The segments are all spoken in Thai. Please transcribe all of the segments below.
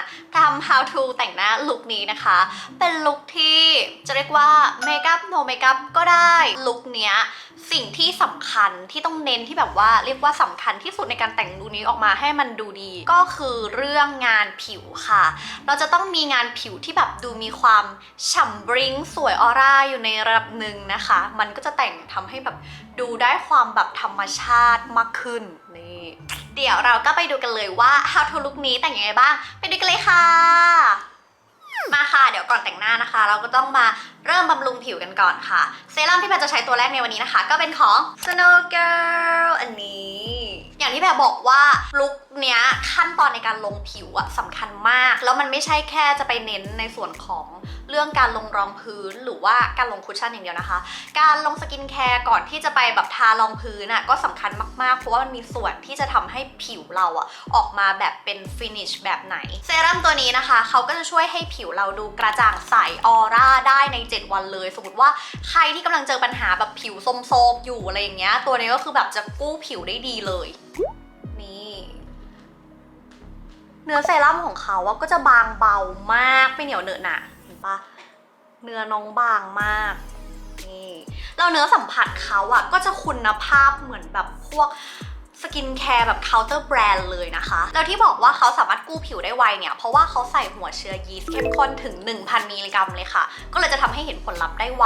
มาทำ how to แต่งหน้าลุคนี้นะคะ เป็นลุคที่จะเรียกว่าเมคอัพ no เมคอัพก็ได้ลุคเนี้ยสิ่งที่สำคัญที่ต้องเน้นที่แบบว่าเรียกว่าสำคัญที่สุดในการแต่งลุคนี้ออกมาให้มันดูดี ก็คือเรื่องงานผิวค่ะ เราจะต้องมีงานผิวที่แบบดูมีความฉ่ำบริ้งสวยออร่าอยู่ในระดับหนึ่งนะคะ มันก็จะแต่งทำให้แบบดูได้ความแบบธรรมชาติมากขึ้นนี่ เดี๋ยวเราก็ไปดูกันเลยว่า how to look นี้แต่งยังไงบ้าง ไปดูกันเลยค่ะ มาค่ะ เดี๋ยวก่อนแต่งหน้านะคะ เราก็ต้องมาเริ่มบำรุงผิวกันก่อนค่ะ เซรั่มที่แพรจะใช้ตัวแรกในวันนี้นะคะ ก็เป็นของ Snow Girl อันนี้ อย่างที่แพรบอกว่าลุคเนี้ยขั้นตอนในการลงผิวอะสำคัญมาก แล้วมันไม่ใช่แค่จะไปเน้นในส่วนของเรื่องการลงรองพื้นหรือว่าการลงคุชชั่นอย่างเดียวนะคะ การลงสกินแคร์ก่อนที่จะไปแบบทารองพื้นน่ะก็สำคัญมากๆ เพราะว่ามันมีส่วนที่จะทำให้ผิวเราอะออกมาแบบเป็นฟินิชแบบไหนเซรั่มตัวนี้นะคะเขาก็จะช่วยให้ผิวเราดูกระจ่างใสออร่าได้ใน 7 วันเลย สมมติว่าใครที่กำลังเจอปัญหาแบบผิวโทรมๆอยู่อะไรอย่างเงี้ยตัวนี้ก็คือแบบจะกู้ผิวได้ดีเลย เนื้อเซรั่มของเขาอะก็จะบางเบามากไม่เหนียวเหนอะหนะเห็นปะเนื้อน้องบางมากนี่เราเนื้อสัมผัสเขาอะก็จะคุณภาพเหมือนแบบพวก สกินแคร์แบบเคาน์เตอร์แบรนด์เลยนะคะ แล้วที่บอกว่าเขาสามารถกู้ผิวได้ไวเนี่ย เพราะว่าเขาใส่หัวเชื้อยีสต์เข้มข้นถึง 1,000 มิลลิกรัมเลยค่ะ ก็เลยจะทำให้เห็นผลลัพธ์ได้ไว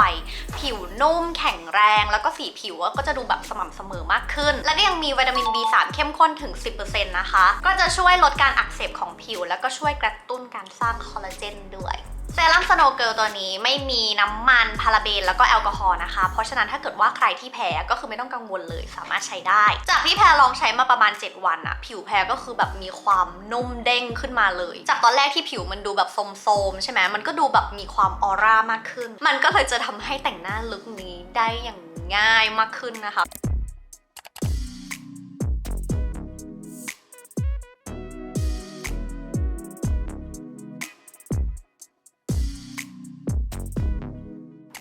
ผิวนุ่มแข็งแรง แล้วก็สีผิวก็จะดูแบบสม่ำเสมอมากขึ้น และก็ยังมีวิตามิน B3 เข้มข้นถึง 10%นะคะ ก็จะช่วยลดการอักเสบของผิว แล้วก็ช่วยกระตุ้นการสร้างคอลลาเจนด้วย เซรั่มสโนว์เกิลตัวนี้ไม่มีน้ำมันพาราเบนแล้วก็แอลกอฮอล์นะคะ เพราะฉะนั้นถ้าเกิดว่าใครที่แพ้ก็คือไม่ต้องกังวลเลยสามารถใช้ได้ จากที่แพรลองใช้มาประมาณ 7 วันอะผิวแพรก็คือแบบมีความนุ่มเด้งขึ้นมาเลย จากตอนแรกที่ผิวมันดูแบบโทมๆใช่ไหมมันก็ดูแบบมีความออร่ามากขึ้น มันก็เลยจะทำให้แต่งหน้าลุคนี้ได้อย่างง่ายมากขึ้นนะคะ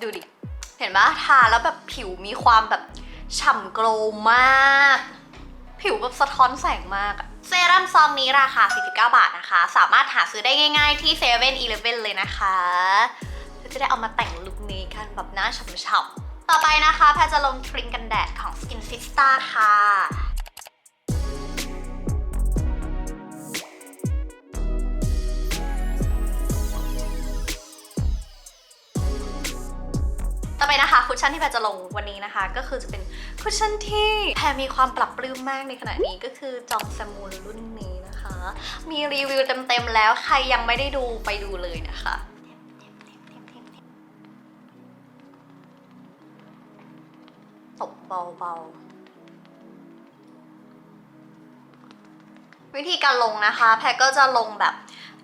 ดูดิ เห็นปะทาแล้วแบบผิวมีความแบบฉ่ำโกลว์มาก ผิวแบบสะท้อนแสงมากอะเซรั่มซองนี้ราคา 49 บาทนะคะ สามารถหาซื้อได้ง่ายๆที่7 e เ e ่ e อเลฟเลยนะคะเราจะได้เอามาแต่งลุคนี้กันแบบหน้าฉ่ำๆต่อไปนะคะแพจะลงครีมกันแดดของ Skin Sista ค่ะ ไปนะคะคุชชั่นที่แพรจะลงวันนี้นะคะ ก็คือจะเป็นคุชชั่นที่แพรมีความปรับปลื้มมากในขณะนี้ก็คือจองแซมมูลรุ่นนี้นะคะ มีรีวิวเต็มๆแล้วใครยังไม่ได้ดูไปดูเลยนะคะตบเบาๆวิธีการลงนะคะ แพรก็จะลงแบบ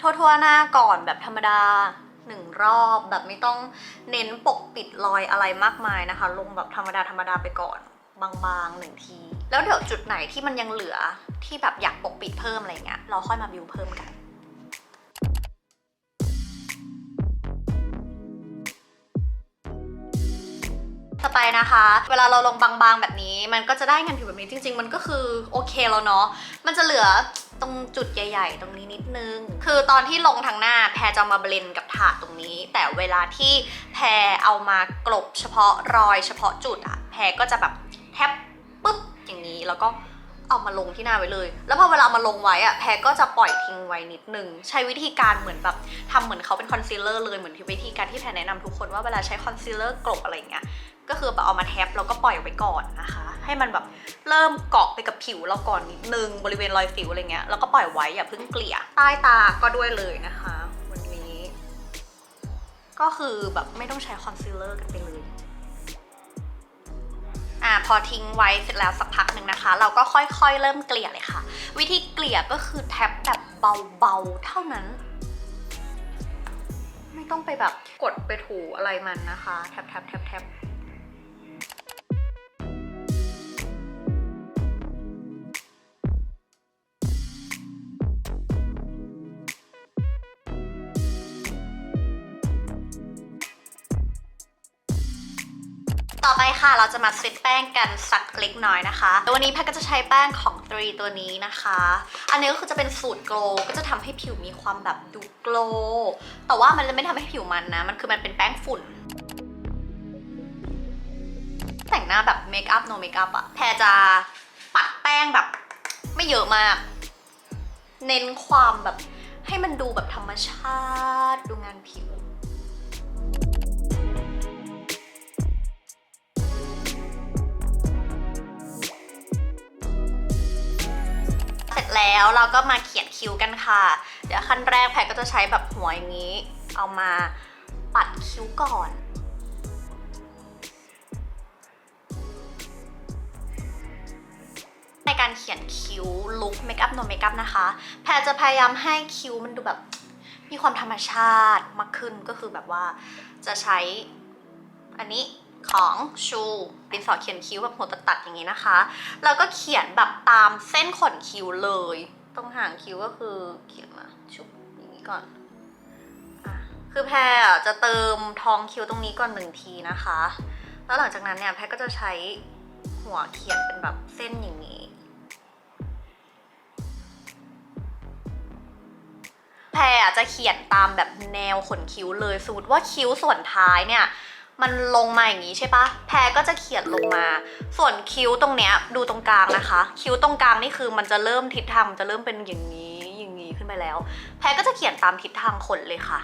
ทั่วๆหน้าก่อนแบบธรรมดา หนึ่งรอบแบบไม่ต้องเน้นปกปิดรอยอะไรมากมายนะคะ ลงแบบธรรมดาธรรมดาไปก่อนบางๆหนึ่งที แล้วเดี๋ยวจุดไหนที่มันยังเหลือที่แบบอยากปกปิดเพิ่มอะไรเงี้ยเราค่อยมาบิวเพิ่มกันต่อไปนะคะ เวลาเราลงบางๆแบบนี้ มันก็จะได้งานผิวแบบนี้จริง ๆ มันก็คือโอเคแล้วเนาะมันจะเหลือ ตรงจุดใหญ่ ๆ ตรงนี้นิดนึง คือตอนที่ลงทางหน้าแพรจะมาเบลนกับถาดตรงนี้ แต่เวลาที่แพรเอามากลบเฉพาะรอยเฉพาะจุดอะแพรก็จะแบบแทบปุ๊บอย่างนี้แล้วก็เอามาลงที่หน้าไว้เลย แล้วพอเวลามาลงไว้อะแพรก็จะปล่อยทิ้งไว้นิดนึง ใช้วิธีการเหมือนแบบทำเหมือนเขาเป็นคอนซีลเลอร์เลยเหมือนที่วิธีการที่แพรแนะนำทุกคนว่าเวลาใช้คอนซีลเลอร์กลบอะไรเงี้ย ก็คือแบบเอามาแท็บแล้วก็ปล่อยไว้ก่อนนะคะ ให้มันแบบเริ่มเกาะไปกับผิวเราก่อนนิดนึงบริเวณรอยสิวอะไรเงี้ยแล้วก็ปล่อยไว้อย่าเพิ่งเกลี่ยใต้ตาก็ด้วยเลยนะคะ วันนี้ ก็คือแบบไม่ต้องใช้คอนซีลเลอร์กันไปเลยอ่าพอทิ้งไว้เสร็จแล้วสักพักหนึ่งนะคะ เราก็ค่อยๆ เริ่มเกลี่ยเลยค่ะ วิธีเกลี่ยก็คือแท็บแบบเบาๆ เท่านั้น ไม่ต้องไปแบบกดไปถูอะไรมันนะคะ แท็บแท็บแท็บแท็บ ค่ะ เราจะมาเซตแป้งกันสักเล็กน้อยนะคะแล้ววันนี้แพทก็จะใช้แป้งของตรีตัวนี้นะคะ อันนี้ก็คือจะเป็นสูตรโกลว์ก็จะทำให้ผิวมีความแบบดูโกลว์แต่ว่ามันไม่ทำให้ผิวมันนะ มันคือมันเป็นแป้งฝุ่น แต่งหน้าแบบเมคอัพโนเมคอัพอะแพรจะปัดแป้งแบบไม่เยอะมาก เน้นความแบบให้มันดูแบบธรรมชาติ ดูงานผิว แล้วเราก็มาเขียนคิ้วกันค่ะ เดี๋ยวขั้นแรกแพรก็จะใช้แบบหัวอย่างนี้ เอามาปัดคิ้วก่อนในการเขียนคิ้วลุคเมคอัพโนเมคอัพนะคะ แพรจะพยายามให้คิ้วมันดูแบบมีความธรรมชาติมากขึ้นก็คือแบบว่าจะใช้อันนี้ ของชูดินสอเขียนคิ้วแบบหัวตัดๆอย่างนี้นะคะ แล้วก็เขียนแบบตามเส้นขนคิ้วเลย ตรงหางคิ้วก็คือเขียนมาชุบอย่างนี้ก่อนอคือแพรจะเติมทองคิ้วตรงนี้ก่อนหนึ่งทีนะคะ แล้วหลังจากนั้นเนี่ยแพรก็จะใช้หัวเขียนเป็นแบบเส้นอย่างนี้แพรจะเขียนตามแบบแนวขนคิ้วเลยสมมติว่าคิ้วส่วนท้ายเนี่ย มันลงมาอย่างนี้ใช่ปะแพรก็จะเขียนลงมา ส่วนคิ้วตรงเนี้ยดูตรงกลางนะคะ คิ้วตรงกลางนี่คือมันจะเริ่มทิศทางมันจะเริ่มเป็นอย่างนี้อย่างนี้ขึ้นไปแล้ว แพรก็จะเขียนตามทิศทางขนเลยค่ะ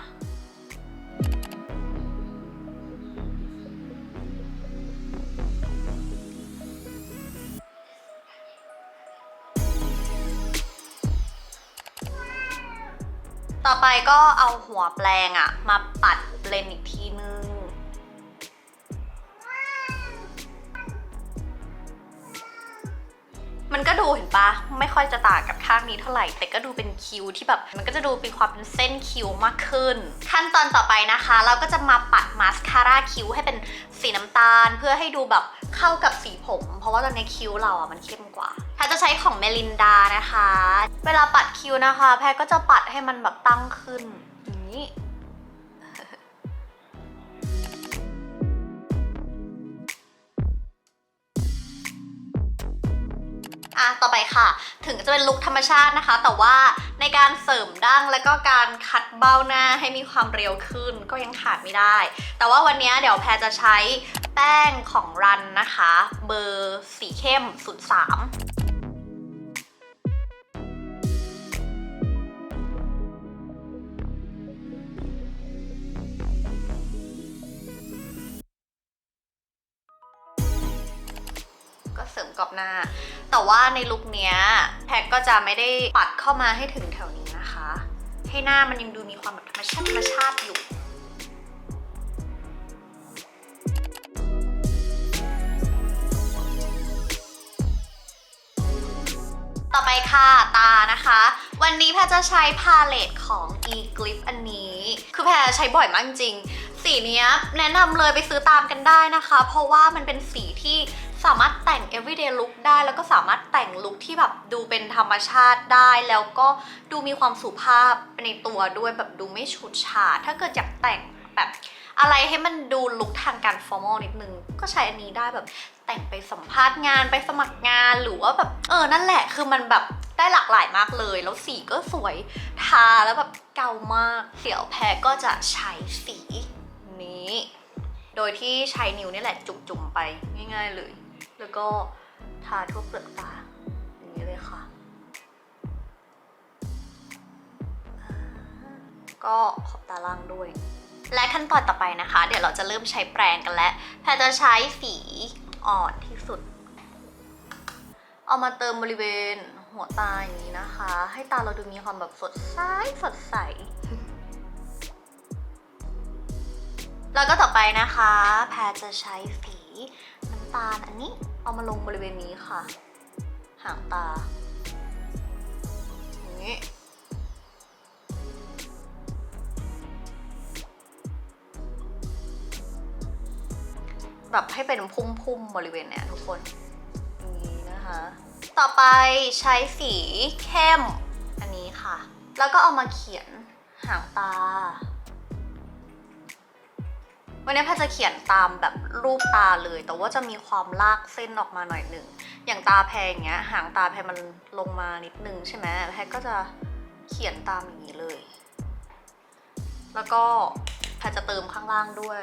ต่อไปก็เอาหัวแปลงอะมาปัดเลนอีกทีนึง มันก็ดูเห็นปะไม่ค่อยจะต่างกับข้างนี้เท่าไหร่ แต่ก็ดูเป็นคิ้วที่แบบมันก็จะดูเป็นความเป็นเส้นคิ้วมากขึ้น ขั้นตอนต่อไปนะคะ เราก็จะมาปัดมาสคาร่าคิ้วให้เป็นสีน้ำตาล เพื่อให้ดูแบบเข้ากับสีผม เพราะว่าตอนนี้คิ้วเราอะมันเข้มกว่าแพรจะใช้ของเมลินดานะคะ เวลาปัดคิ้วนะคะ แพรก็จะปัดให้มันแบบตั้งขึ้นอย่างนี้ะ ต่อไปค่ะ ถึงจะเป็นลุคธรรมชาตินะคะ แต่ว่าในการเสริมดั้งและก็การคัดเบ้าหน้าให้มีความเรียวขึ้นก็ยังขาดไม่ได้ แต่ว่าวันนี้เดี๋ยวแพรจะใช้แป้งของรันนะคะ เบอร์สีเข้ม03 กรอบหน้า แต่ว่าในลุคเนี้ยแพ็กก็จะไม่ได้ปัดเข้ามาให้ถึงแถวนี้นะคะ ให้หน้ามันยังดูมีความแบบธรรมชาติธรรมชาติอยู่ต่อไปค่ะตานะคะ วันนี้แพรจะใช้พาเลตของ e g l i p อันนี้ คือแพรใช้บ่อยมากจริง สีนี้แนะนำเลยไปซื้อตามกันได้นะคะ เพราะว่ามันเป็นสีที่ สามารถแต่ง everyday look ได้แล้วก็สามารถแต่งลุคที่แบบดูเป็นธรรมชาติได้ แล้วก็ดูมีความสุภาพในตัวด้วยแบบดูไม่ฉูดฉาดถ้าเกิดอยากแต่งแบบอะไรให้มันดูลุคทางการ formal นิดนึง ก็ใช้อันนี้ได้แบบแต่งไปสัมภาษณ์งานไปสมัครงานหรือว่าแบบเออนั่นแหละคือมันแบบได้หลากหลายมากเลย แล้วสีก็สวยทาแล้วแบบเกามากเดี๋ยวแพรก็จะใช้สีนี้ โดยที่ใช้นิ้วนี่แหละจุ่มๆไปง่าย ๆเลย แล้วก็ทาทั่วเปลือกตาอย่างนี้เลยค่ะ ก็ขอบตาล่างด้วย และขั้นตอนต่อไปนะคะ เดี๋ยวเราจะเริ่มใช้แปรงกันแล้วแพรจะใช้สีอ่อนที่สุด เอามาเติมบริเวณหัวตาอย่างนี้นะคะ ให้ตาเราดูมีความแบบสดใสสดใสแล้วก็ต่อไปนะคะ แพรจะใช้สี ตาลอันนี้เอามาลงบริเวณนี้ค่ะ หางตาอย่างนี้แบบให้เป็นพุ่มๆบริเวณเนี้ยทุกคนอย่างนี้นะคะ ต่อไปใช้สีเข้มอันนี้ค่ะ แล้วก็เอามาเขียนหางตา วันนี้แพจะเขียนตามแบบรูปตาเลย แต่ว่าจะมีความลากเส้นออกมาหน่อยหนึ่ง อย่างตาแพอย่างเงี้ย หางตาแพมันลงมานิดนึงใช่ไหมแพก็จะเขียนตามอย่างนี้เลย แล้วก็แพจะเติมข้างล่างด้วย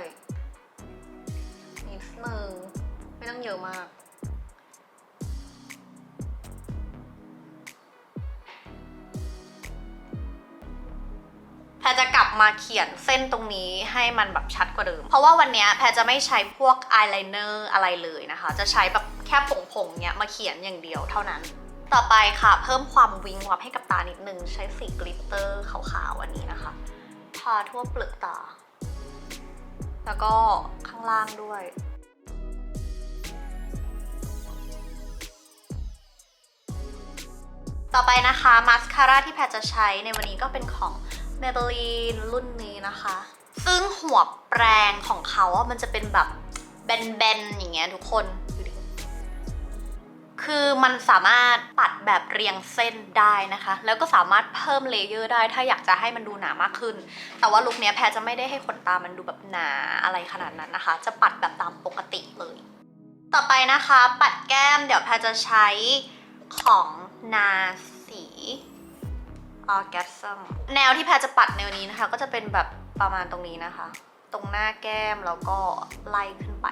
นิดนึงไม่ต้องเยอะมาก แพรจะกลับมาเขียนเส้นตรงนี้ให้มันแบบชัดกว่าเดิม เพราะว่าวันนี้แพรจะไม่ใช้พวกอายไลเนอร์อะไรเลยนะคะ จะใช้แบบแค่ผงๆเนี้ยมาเขียนอย่างเดียวเท่านั้น ต่อไปค่ะ เพิ่มความวิงวับให้กับตานิดนึง ใช้สีกลิตเตอร์ขาวๆอันนี้นะคะ ทาทั่วเปลือกตา แล้วก็ข้างล่างด้วยต่อไปนะคะมาสคาร่าที่แพทจะใช้ในวันนี้ก็เป็นของ Maybelline รุ่นนี้นะคะ ซึ่งหัวแปรงของเขาอะมันจะเป็นแบบแบนๆอย่างเงี้ยทุกคนคือมันสามารถปัดแบบเรียงเส้นได้นะคะ แล้วก็สามารถเพิ่มเลเยอร์ได้ถ้าอยากจะให้มันดูหนามากขึ้น แต่ว่าลุคนี้แพรจะไม่ได้ให้ขนตามันดูแบบหนาอะไรขนาดนั้นนะคะ จะปัดแบบตามปกติเลย ต่อไปนะคะ ปัดแก้มเดี๋ยวแพรจะใช้ของนาสี ออแกซัมแนวที่แพรจะปัดแนวนี้นะคะ ก็จะเป็นแบบประมาณตรงนี้นะคะ ตรงหน้าแก้มแล้วก็ไล่ขึ้นไป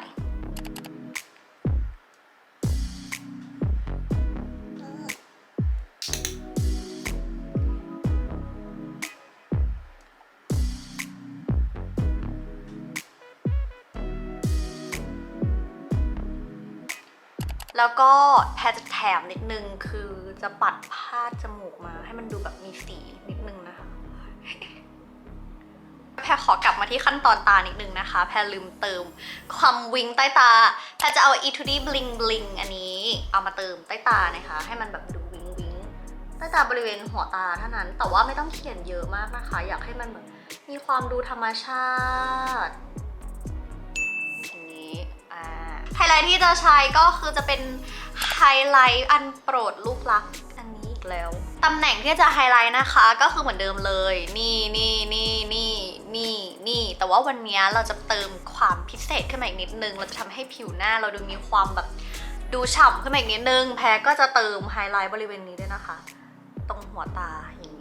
แล้วก็แพรจะแถมนิดนึงคือจะปัดพาจมูกมา ให้มันดูแบบมีสีนิดนึงนะคะ แพรขอกลับมาที่ขั้นตอนตานิดนึงนะคะ แพรลืมเติมความวิงใต้ตา แพรจะเอา e 2 d bling bling อันนี้เอามาเติมใต้ตานะคะ ให้มันแบบดูวิงวิงใต้ตาบริเวณหัวตาเท่านั้น แต่ว่าไม่ต้องเขียนเยอะมากนะคะ อยากให้มันแบบมีความดูธรรมชาติ ไฮไลท์ที่จะใช้ก็คือจะเป็นไฮไลท์อันโปรดลูกรักอันนี้อีกแล้ว ตำแหน่งที่จะไฮไลท์นะคะ ก็คือเหมือนเดิมเลย นี่นี่นี่นี่นี่นี่แต่ว่าวันนี้เราจะเติมความพิเศษขึ้นมาอีกนิดนึง เราจะทำให้ผิวหน้าเราดูมีความแบบดูฉ่ำขึ้นมาอีกนิดนึง แพรก็จะเติมไฮไลท์บริเวณนี้ด้วยนะคะ ตรงหัวตาอย่างนี้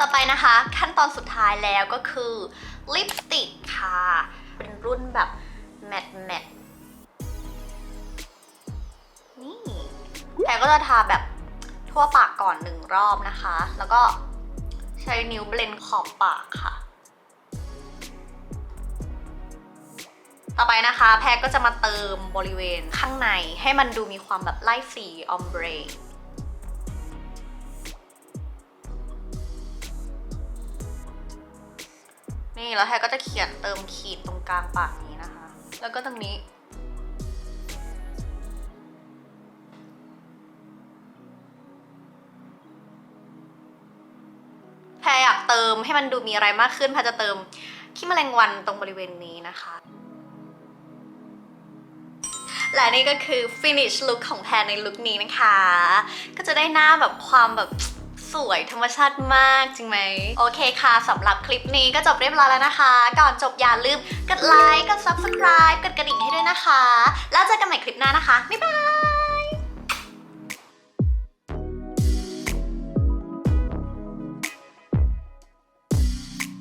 ต่อไปนะคะขั้นตอนสุดท้ายแล้วก็คือลิปสติกค่ะ เป็นรุ่นแบบแมตต์แมตนี่แพรก็จะทาแบบทั่วปากก่อนหนึ่งรอบนะคะ แล้วก็ใช้นิ้วเบลนขอบปากค่ะ ต่อไปนะคะ แพรก็จะมาเติมบริเวณข้างในให้มันดูมีความแบบไล่สีออมเบร นี่แล้วแทก็จะเขียนเติมขีดตรงกลางปากนี้นะคะ แล้วก็ตรงนี้ แพรอยากเติมให้มันดูมีอะไรมากขึ้นแพรจะเติมขี้แมลงวันตรงบริเวณนี้นะคะ และนี่ก็คือ finish look ของแพรในลุคนี้นะคะ ก็จะได้หน้าแบบความแบบ สวยธรรมชาติมากจริงไหม โอเคค่ะสำหรับคลิปนี้ก็จบเรียบร้อยแล้วนะคะ ก่อนจบอย่าลืมกดไลค์กด subscribe กดกระดิ่งให้ด้วยนะคะ แล้วเจอกันใหม่คลิปหน้านะคะ บ๊ายบาย